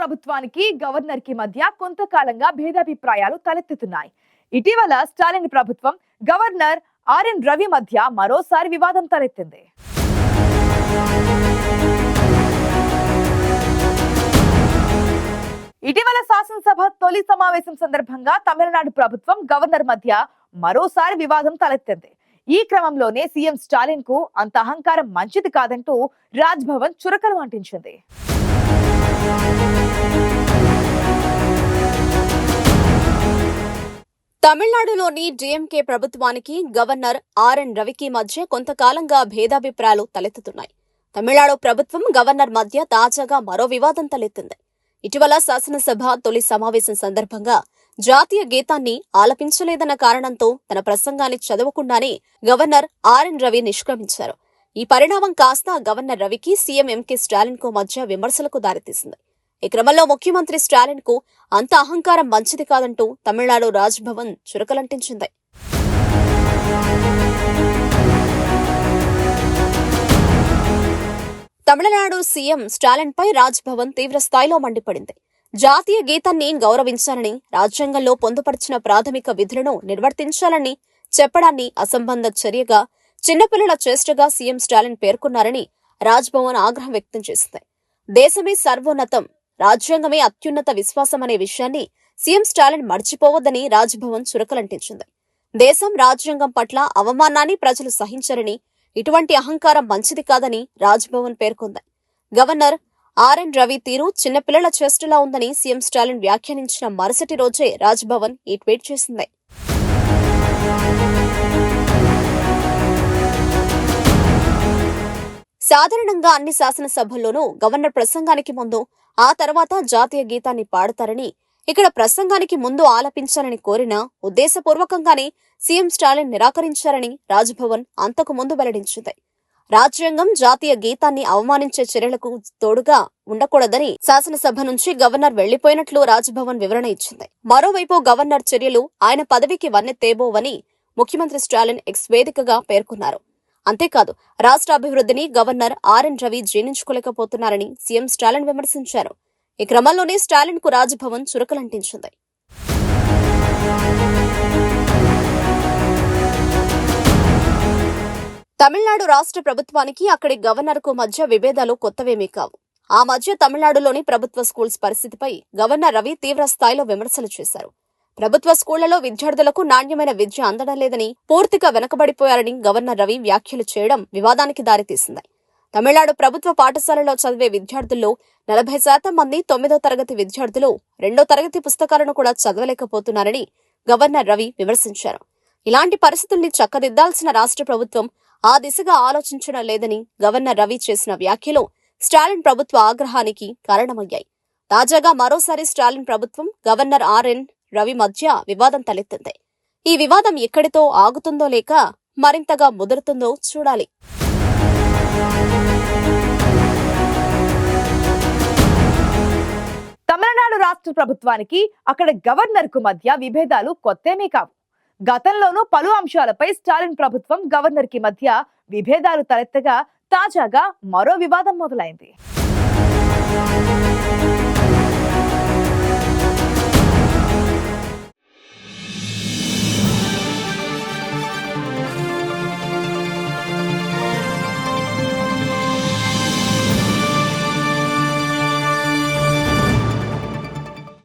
ప్రభుత్వానికి గవర్నర్కి మధ్య కొంతకాలంగా భేదాభిప్రాయాలు తలెత్తుతున్నాయి. ఇటీవల స్టాలిన్ ప్రభుత్వం గవర్నర్ ఆర్ఎన్ రవి మధ్య మరోసారి వివాదం తలెత్తింది. ఇటీవల శాసనసభ తొలి సమావేశం సందర్భంగా తమిళనాడు ప్రభుత్వం గవర్నర్ మధ్య మరోసారి వివాదం తలెత్తింది. ఈ క్రమంలోనే సీఎం స్టాలిన్కు అంత అహంకారం మంచిది కాదంటూ రాజ్ భవన్ చురకలు అంటించింది. తమిళనాడులోని డీఎంకే ప్రభుత్వానికి గవర్నర్ ఆర్ఎన్ రవికి మధ్య కొంతకాలంగా భేదాభిప్రాయాలు తలెత్తుతున్నాయి. తమిళనాడు ప్రభుత్వం గవర్నర్ మధ్య తాజాగా మరో వివాదం తలెత్తింది. ఇటీవల శాసనసభ తొలి సమావేశం సందర్భంగా జాతీయ గీతాన్ని ఆలపించలేదన్న కారణంతో తన ప్రసంగాన్ని చదవకుండానే గవర్నర్ ఆర్ఎన్ రవి నిష్క్రమించారు. ఈ పరిణామం కాస్త గవర్నర్ రవికి సీఎం ఎంకే స్టాలిన్కు మధ్య విమర్శలకు దారితీసింది. ఈ క్రమంలో ముఖ్యమంత్రి స్టాలిన్కు అంత అహంకారం మంచిది కాదంటూ తమిళనాడు రాజ్భవన్ చురకలంటించింది. తమిళనాడు సీఎం స్టాలిన్ పై రాజ్ భవన్ తీవ్ర స్థాయిలో మండిపడింది. జాతీయ గీతాన్ని గౌరవించాలని రాజ్యాంగంలో పొందుపరిచిన ప్రాథమిక విధులను నిర్వర్తించాలని చెప్పడాన్ని అసంబంధ చర్యగా చిన్నపిల్లల చేష్టగా సీఎం స్టాలిన్ పేర్కొన్నారని రాజ్భవన్ ఆగ్రహం వ్యక్తం చేసింది. దేశమే సర్వోన్నతం రాజ్యాంగమే అత్యున్నత విశ్వాసం అనే విషయాన్ని సీఎం స్టాలిన్ మర్చిపోవద్దని రాజ్భవన్ చురకలంటించింది. దేశం రాజ్యాంగం పట్ల అవమానాన్ని ప్రజలు సహించరని ఇటువంటి అహంకారం మంచిది కాదని రాజ్భవన్ పేర్కొంది. గవర్నర్ ఆర్ఎన్ రవి తీరు చిన్నపిల్లల చేష్టలా ఉందని సీఎం స్టాలిన్ వ్యాఖ్యానించిన మరుసటి రోజే రాజ్భవన్ ఈ ట్వీట్ చేసింది. సాధారణంగా అన్ని శాసనసభల్లోనూ గవర్నర్ ప్రసంగానికి ముందు ఆ తర్వాత జాతీయ గీతాన్ని పాడతారని ఇక్కడ ప్రసంగానికి ముందు ఆలపించాలని కోరిన ఉద్దేశపూర్వకంగానే సీఎం స్టాలిన్ నిరాకరించారని రాజ్భవన్ అంతకు ముందు వెల్లడించింది. రాజ్యాంగం జాతీయ గీతాన్ని అవమానించే చర్యలకు తోడుగా ఉండకూడదని శాసనసభ నుంచి గవర్నర్ వెళ్ళిపోయినట్లు రాజ్భవన్ వివరణ ఇచ్చింది. మరోవైపు గవర్నర్ చర్యలు ఆయన పదవికి వన్నె తేబోవని ముఖ్యమంత్రి స్టాలిన్ ఎక్స్ వేదికగా పేర్కొన్నారు. అంతేకాదు రాష్ట్ర అభివృద్ధిని గవర్నర్ ఆర్ఎన్ రవి జీర్ణించుకోలేకపోతున్నారని సీఎం స్టాలిన్ విమర్శించారు. ఈ క్రమంలోనే స్టాలిన్కు రాజ్భవన్ చురకలంటించింది. తమిళనాడు రాష్ట్ర ప్రభుత్వానికి అక్కడి గవర్నర్కు మధ్య విభేదాలు కొత్తవేమీ కావు. ఆ మధ్య తమిళనాడులోని ప్రభుత్వ స్కూల్స్ పరిస్థితిపై గవర్నర్ రవి తీవ్ర స్థాయిలో విమర్శలు చేశారు. ప్రభుత్వ స్కూళ్ళలో విద్యార్థులకు నాణ్యమైన విద్య అందడం లేదని పూర్తిగా వెనకబడిపోయారని గవర్నర్ రవి వ్యాఖ్యలు చేయడం వివాదానికి దారితీసింది. తమిళనాడు ప్రభుత్వ పాఠశాలలో చదివే విద్యార్థుల్లో నలభై శాతం మంది తొమ్మిదో తరగతి విద్యార్థులు రెండో తరగతి పుస్తకాలను కూడా చదవలేకపోతున్నారని గవర్నర్ రవి విమర్శించారు. ఇలాంటి పరిస్థితుల్ని చక్కదిద్దాల్సిన రాష్ట్ర ప్రభుత్వం ఆ దిశగా ఆలోచించడం లేదని గవర్నర్ రవి చేసిన వ్యాఖ్యలు స్టాలిన్ ప్రభుత్వ ఆగ్రహానికి కారణమయ్యాయి. తాజాగా మరోసారి స్టాలిన్ ప్రభుత్వం గవర్నర్ ఆర్ఎన్ రవి మధ్య వివాదం తలెత్తింది. ఈ వివాదం ఎక్కడితో ఆగుతుందో లేక మరింతగా ముదురుతుందో చూడాలి. తమిళనాడు రాష్ట్ర ప్రభుత్వానికి అక్కడ గవర్నర్కు మధ్య విభేదాలు కొత్తేమీ కావు. గతంలోనూ పలు అంశాలపై స్టాలిన్ ప్రభుత్వం గవర్నర్కి మధ్య విభేదాలు తలెత్తగా తాజాగా మరో వివాదం మొదలైంది.